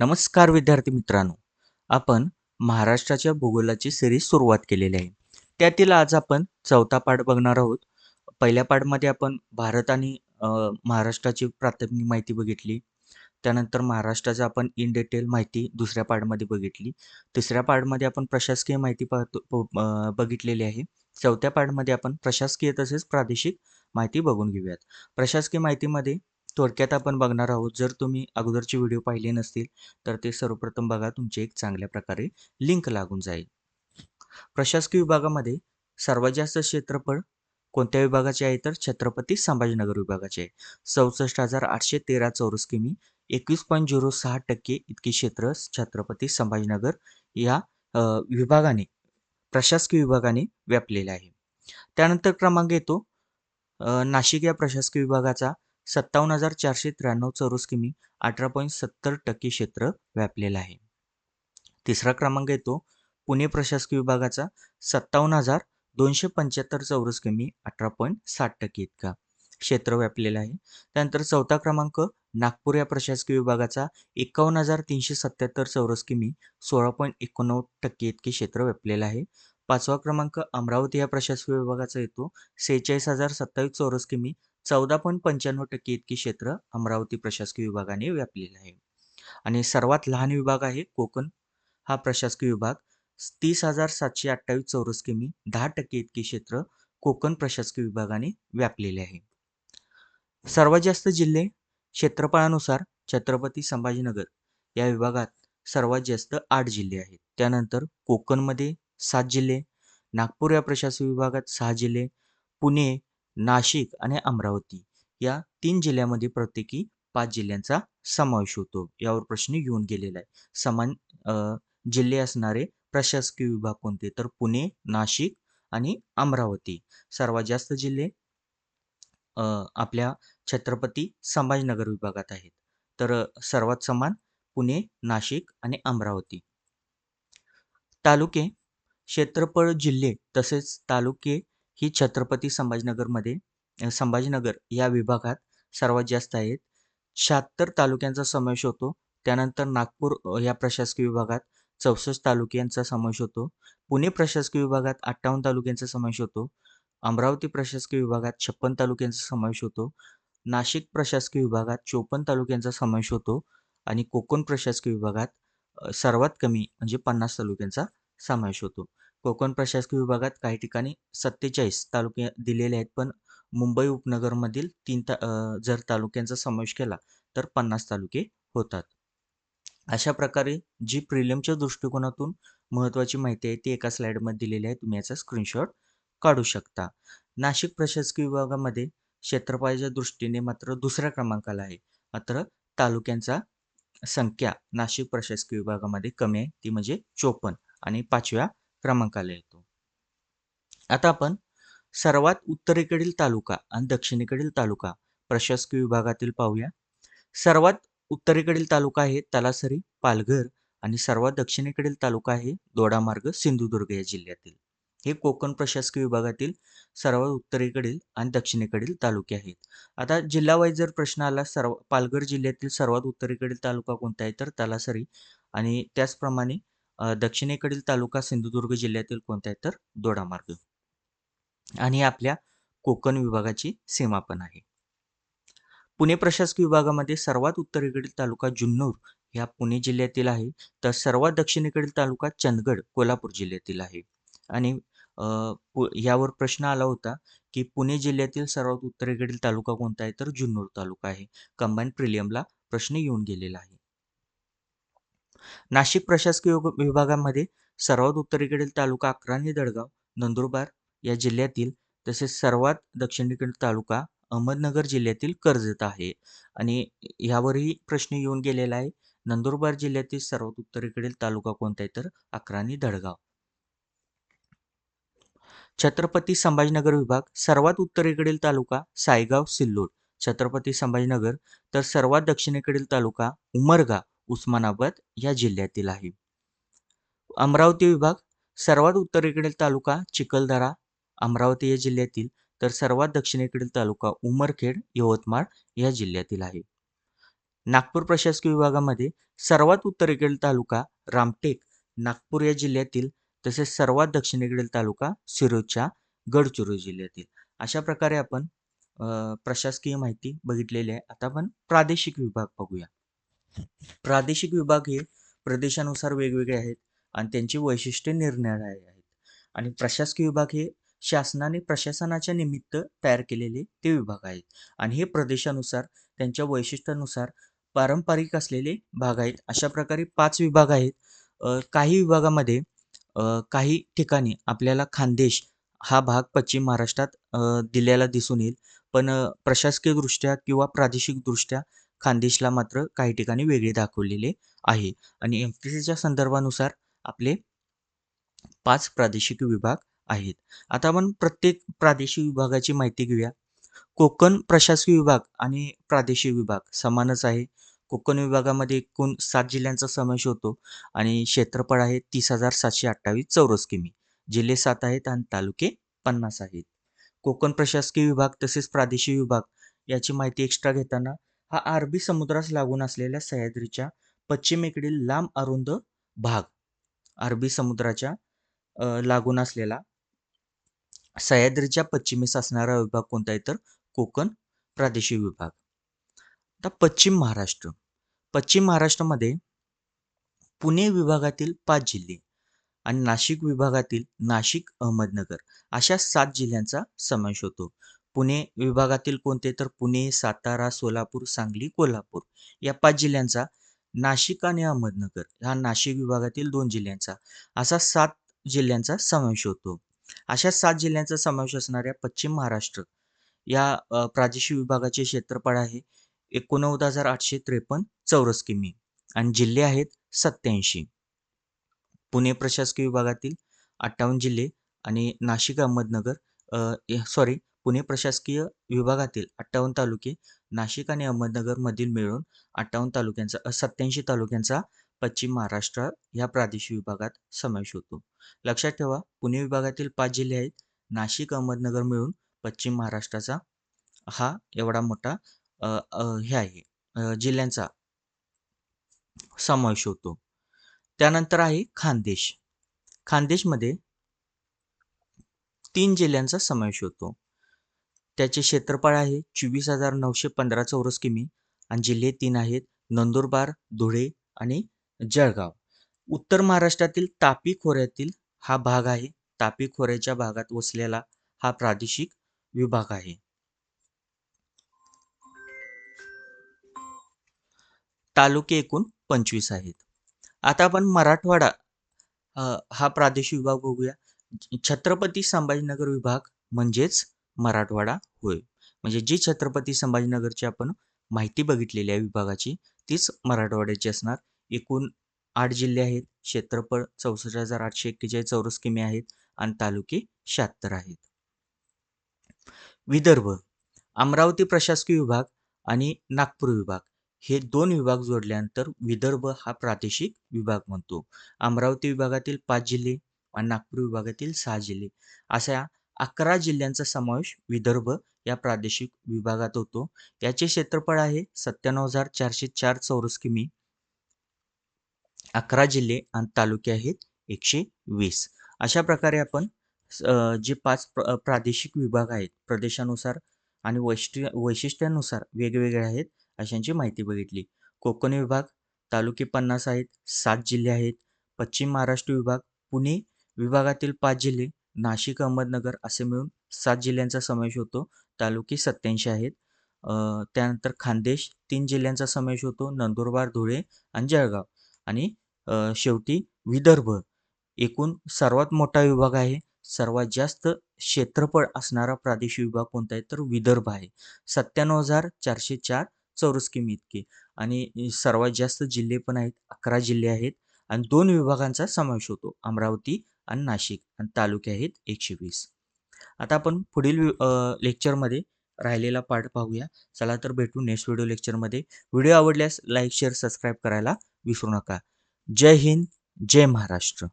नमस्कार विद्यार्थी मित्रांनो. आपण महाराष्ट्राच्या भूगोलाची सिरीज सुरुवात केलेली आहे. त्यातील आज आपण चौथा पाठ बघणार आहोत. पहिल्या पाठमध्ये आपण भारत आणि महाराष्ट्राची प्राथमिक माहिती बघितली. त्यानंतर महाराष्ट्राचा आपण इन डिटेल माहिती दुसऱ्या पाठमध्ये बघितली. तिसऱ्या पाठमध्ये आपण प्रशासकीय माहिती पाहतो बघितलेली आहे. चौथ्या पाठमध्ये आपण प्रशासकीय तसेच प्रादेशिक माहिती बघून घेऊयात. प्रशासकीय माहितीमध्ये थोडक्यात आपण बघणार आहोत जर तुम्ही अगोदरचे व्हिडिओ पाहिले नसतील तर ते सर्वप्रथम बघा तुमचे एक चांगल्या प्रकारे लिंक लागून जाईल. प्रशासकीय विभागामध्ये सर्वात जास्त क्षेत्रफळ कोणत्या विभागाचे आहे? तर छत्रपती संभाजीनगर विभागाचे आहे. चौसष्ट हजार आठशे तेरा चौरस किमी एकवीस पॉईंट झिरो सहा टक्के इतके क्षेत्र छत्रपती संभाजीनगर या विभागाने प्रशासकीय विभागाने व्यापलेले आहे. त्यानंतर क्रमांक येतो नाशिक या प्रशासकीय विभागाचा सत्तावन्न हजार चारशे त्र्याण्णव चौरस किमी अठरा पॉईंट सत्तर टक्के क्षेत्र व्यापलेलं आहे. तिसरा क्रमांक येतो पुणे प्रशासकीय विभागाचा सत्तावन्न हजार दोनशे पंच्याहत्तर चौरस किमी अठरा पॉईंट साठ टक्के इतका क्षेत्र व्यापलेलं आहे. त्यानंतर चौथा क्रमांक नागपूर या प्रशासकीय विभागाचा एकावन्न हजार तीनशे सत्याहत्तर चौरस किमी सोळा पॉईंट एकोणनव्वद टक्के इतके क्षेत्र व्यापलेलं आहे. पाचवा क्रमांक अमरावती या प्रशासकीय विभागाचा येतो सेहेचाळीस हजार सत्तावीस चौरस किमी चौदा पॉईंट पंच्याण्णव टक्के इतकी क्षेत्र अमरावती प्रशासकीय विभागाने व्यापलेलं आहे. आणि सर्वात लहान विभाग आहे कोकण. हा प्रशासकीय विभाग तीस हजार सातशे अठ्ठावीस चौरस किमी दहा टक्के इतके क्षेत्र कोकण प्रशासकीय विभागाने व्यापलेले आहे. सर्वात जास्त जिल्हे क्षेत्रफळानुसार छत्रपती संभाजीनगर या विभागात सर्वात जास्त आठ जिल्हे आहेत. त्यानंतर कोकणमध्ये सात जिल्हे नागपूर या प्रशासकीय विभागात सहा जिल्हे पुणे नाशिक आणि अमरावती या तीन जिल्ह्यामध्ये प्रत्येकी पाच जिल्ह्यांचा समावेश होतो. यावर प्रश्न येऊन गेलेला आहे. समान जिल्हे असणारे प्रशासकीय विभाग कोणते? तर पुणे नाशिक आणि अमरावती. सर्वात जास्त जिल्हे आपल्या छत्रपती संभाजीनगर विभागात आहेत. तर सर्वात समान पुणे नाशिक आणि अमरावती. तालुके क्षेत्रफळ जिल्हे तसेच तालुके ही छत्रपती संभाजीनगरमध्ये संभाजीनगर या विभागात सर्वात जास्त आहेत. शहात्तर तालुक्यांचा समावेश होतो. त्यानंतर नागपूर या प्रशासकीय विभागात चौसष्ट तालुक्यांचा समावेश होतो. पुणे प्रशासकीय विभागात अठ्ठावन्न तालुक्यांचा समावेश होतो. अमरावती प्रशासकीय विभागात छप्पन तालुक्यांचा समावेश होतो. नाशिक प्रशासकीय विभागात चोपन्न तालुक्यांचा समावेश होतो आणि कोकण प्रशासकीय विभागात सर्वात कमी म्हणजे पन्नास तालुक्यांचा समावेश होतो. कोकण प्रशासकीय विभागात काही ठिकाणी सत्तेचाळीस तालुके दिलेले आहेत पण मुंबई उपनगरमधील तीन ता जर तालुक्यांचा समावेश केला तर पन्नास तालुके होतात. अशा प्रकारे जी प्रिलियमच्या दृष्टिकोनातून महत्त्वाची माहिती आहे ती एका स्लाईडमध्ये दिलेली आहे. तुम्ही याचा स्क्रीनशॉट काढू शकता. नाशिक प्रशासकीय विभागामध्ये क्षेत्रफळाच्या दृष्टीने मात्र दुसऱ्या क्रमांकाला आहे. मात्र तालुक्यांचा संख्या नाशिक प्रशासकीय विभागामध्ये कमी आहे. ती म्हणजे चोपन्न आणि पाचव्या क्रमांकाला येतो. आता आपण सर्वात उत्तरेकडील तालुका आणि दक्षिणेकडील तालुका प्रशासकीय विभागातील पाहूया. सर्वात उत्तरेकडील तालुका आहे तलासरी पालघर आणि सर्वात दक्षिणेकडील तालुका आहे दोडामार्ग सिंधुदुर्ग या जिल्ह्यातील. हे कोकण प्रशासकीय विभागातील सर्वात उत्तरेकडील आणि दक्षिणेकडील तालुके आहेत. आता जिल्हावाईज जर प्रश्न आला सर्व पालघर जिल्ह्यातील सर्वात उत्तरेकडील तालुका कोणता आहे? तर तलासरी आणि त्याचप्रमाणे दक्षिणेकडील तालुका सिंधुदुर्ग जिल्ह्यातील कोणता आहे तर दोडामार्ग आणि आपल्या कोकण विभागाची सीमा पण आहे. पुणे प्रशासकीय विभागामध्ये सर्वात उत्तरेकडील तालुका जुन्नर ह्या पुणे जिल्ह्यातील आहे. तर सर्वात दक्षिणेकडील तालुका चंदगड कोल्हापूर जिल्ह्यातील आहे. आणि यावर प्रश्न आला होता की पुणे जिल्ह्यातील सर्वात उत्तरेकडील तालुका कोणता आहे तर जुन्नर तालुका आहे. कंबाईन प्रिलियमला प्रश्न येऊन गेलेला आहे. नाशिक प्रशासकीय विभागामध्ये सर्वात उत्तरेकडील तालुका अक्राणी दडगाव नंदुरबार या जिल्ह्यातील तसेच सर्वात दक्षिणेकडील तालुका अहमदनगर जिल्ह्यातील कर्जत आहे. आणि यावरही प्रश्न येऊन गेलेला आहे नंदुरबार जिल्ह्यातील सर्वात उत्तरेकडील तालुका कोणता आहे? तर अक्राणी दडगाव. छत्रपती संभाजीनगर विभाग सर्वात उत्तरेकडील तालुका सायगाव सिल्लोड. छत्रपती संभाजीनगर तर सर्वात दक्षिणेकडील तालुका उमरगा उस्मानाबाद या जिल्ह्यातील आहे. अमरावती विभाग सर्वात उत्तरेकडील तालुका चिखलदरा अमरावती या जिल्ह्यातील तर सर्वात दक्षिणेकडील तालुका उमरखेड यवतमाळ या जिल्ह्यातील आहे. नागपूर प्रशासकीय विभागामध्ये सर्वात उत्तरेकडील तालुका रामटेक नागपूर या जिल्ह्यातील तसेच सर्वात दक्षिणेकडील तालुका सिरोजच्या गडचिरोली जिल्ह्यातील. अशा प्रकारे आपण प्रशासकीय माहिती बघितलेली आहे. आता आपण प्रादेशिक विभाग बघूया. प्रादेशिक विभाग हे प्रदेशानुसार वेगवेगळे आहेत आणि त्यांची वैशिष्ट्ये निरनिराळी आहेत. आणि प्रशासकीय विभाग हे शासनाने प्रशासनाच्या निमित्त तयार केलेले ते विभाग आहेत. आणि हे प्रदेशानुसार त्यांच्या वैशिष्ट्यानुसार पारंपरिक असलेले भाग आहेत. अशा प्रकारे पाच विभाग आहेत. काही विभागामध्ये काही ठिकाणी आपल्याला खानदेश हा भाग पश्चिम महाराष्ट्रात दिलेला दिसून येईल. पण प्रशासकीयदृष्ट्या किंवा प्रादेशिकदृष्ट्या खानदेशला मात्र काही ठिकाणी वेगळे दाखवलेले आहे. आणि एम पी सीच्या संदर्भानुसार आपले पाच प्रादेशिक विभाग आहेत. आता आपण प्रत्येक प्रादेशिक विभागाची माहिती घेऊया. कोकण प्रशासकीय विभाग आणि प्रादेशिक विभाग समानच आहे. कोकण विभागामध्ये एकूण सात जिल्ह्यांचा समावेश होतो आणि क्षेत्रफळ आहे तीस हजार सातशे अठ्ठावीस चौरस किमी. जिल्हे सात आहेत आणि तालुके पन्नास आहेत. कोकण प्रशासकीय विभाग तसेच प्रादेशिक विभाग याची माहिती एक्स्ट्रा घेताना हा अरबी समुद्रास लागून असलेल्या सह्याद्रीच्या पश्चिमेकडील लांब अरुंद भाग अरबी समुद्राच्या लागून असलेला सह्याद्रीच्या पश्चिमेस असणारा विभाग कोणता आहे तर कोकण प्रादेशिक विभाग. आता पश्चिम महाराष्ट्र पश्चिम महाराष्ट्रामध्ये पुणे विभागातील पाच जिल्हे आणि नाशिक विभागातील नाशिक अहमदनगर अशा सात जिल्ह्यांचा समावेश होतो. पुणे विभागातील कोणते तर पुणे सातारा सोलापूर सांगली कोल्हापूर या पाच जिल्ह्यांचा नाशिक आणि अहमदनगर हा नाशिक विभागातील दोन जिल्ह्यांचा असा सात जिल्ह्यांचा समावेश होतो. अशा सात जिल्ह्यांचा समावेश असणाऱ्या पश्चिम महाराष्ट्र या प्रादेशिक विभागाचे क्षेत्रफळ आहे एकोणनव्वद हजार आठशे त्रेपन्न चौरस किमी आणि जिल्हे आहेत सत्याऐंशी पुणे प्रशासकीय विभागातील अठ्ठावन्न जिल्हे आणि नाशिक अहमदनगर सॉरी पुणे प्रशासकीय विभागातील अठ्ठावन्न तालुके नाशिक आणि अहमदनगरमधील मिळून अठ्ठावन्न तालुक्यांचा सत्याऐंशी तालुक्यांचा पश्चिम महाराष्ट्र या प्रादेशिक विभागात समावेश होतो. लक्षात ठेवा पुणे विभागातील पाच जिल्हे आहेत. नाशिक अहमदनगर मिळून पश्चिम महाराष्ट्राचा हा एवढा मोठा हे आहे जिल्ह्यांचा समावेश होतो. त्यानंतर आहे खानदेश. खानदेशमध्ये तीन जिल्ह्यांचा समावेश होतो. त्याचे क्षेत्रफळ आहे चोवीस हजार नऊशे पंधरा चौरस किमी आणि जिल्हे तीन आहेत नंदुरबार धुळे आणि जळगाव. उत्तर महाराष्ट्रातील तापी खोऱ्यातील हा भाग आहे. तापी खोऱ्याच्या भागात वसलेला हा प्रादेशिक विभाग आहे. तालुके एकूण पंचवीस आहेत. आता आपण मराठवाडा हा प्रादेशिक विभाग बघूया. छत्रपती संभाजीनगर विभाग म्हणजेच मराठवाडा होय. म्हणजे जी छत्रपती संभाजीनगरची आपण माहिती बघितलेली आहे विभागाची तीच मराठवाड्याची असणार. एकूण आठ जिल्हे आहेत. क्षेत्रफळ चौसष्ट हजार आठशे एक्केचाळीस चौरस किमी आहेत आणि तालुके शहात्तर आहेत. विदर्भ अमरावती प्रशासकीय विभाग आणि नागपूर विभाग. हे दोन विभाग जोडल्यानंतर विदर्भ हा प्रादेशिक विभाग म्हणतो. अमरावती विभागातील पाच जिल्हे आणि नागपूर विभागातील सहा जिल्हे. अशा अकरा जिल्ह्यांचा समावेश विदर्भ या प्रादेशिक विभागात होतो. याचे क्षेत्रफळ आहे सत्त्याण्णव हजार चारशे चार चौरस किमी अकरा जिल्हे आणि तालुके आहेत एकशे वीस. अशा प्रकारे आपण जे पाच प्र- प्रादेशिक विभाग आहेत प्रदेशानुसार आणि वैशिष्ट्य वैशिष्ट्यानुसार वेगवेगळे आहेत अशांची माहिती बघितली. कोकण विभाग तालुके पन्नास आहेत सात जिल्हे आहेत. पश्चिम महाराष्ट्र विभाग पुणे विभागातील पाच जिल्हे नाशिक अहमदनगर असे मिळून सात जिल्ह्यांचा समावेश होतो. तालुके सत्याऐंशी आहेत. त्यानंतर खानदेश तीन जिल्ह्यांचा समावेश होतो. नंदुरबार धुळे आणि जळगाव. आणि शेवटी विदर्भ. एकूण सर्वात मोठा विभाग आहे. सर्वात जास्त क्षेत्रफळ असणारा प्रादेशिक विभाग कोणता आहे? तर विदर्भ आहे. सत्त्याण्णव हजार चारशे चार चौरस किमी इतके. आणि सर्वात जास्त जिल्हे पण आहेत. अकरा जिल्हे आहेत. आणि दोन विभागांचा समावेश होतो. अमरावती आणि नाशिक आणि तालुके आहेत एकशे वीस. आता आपण पुढील लेक्चरमध्ये राहिलेला पाठ पाहूया. चला तर भेटू नेक्स्ट व्हिडिओ लेक्चरमध्ये व्हिडिओ आवडल्यास लाईक शेअर सबस्क्राईब करायला विसरू नका. जय हिंद जय महाराष्ट्र.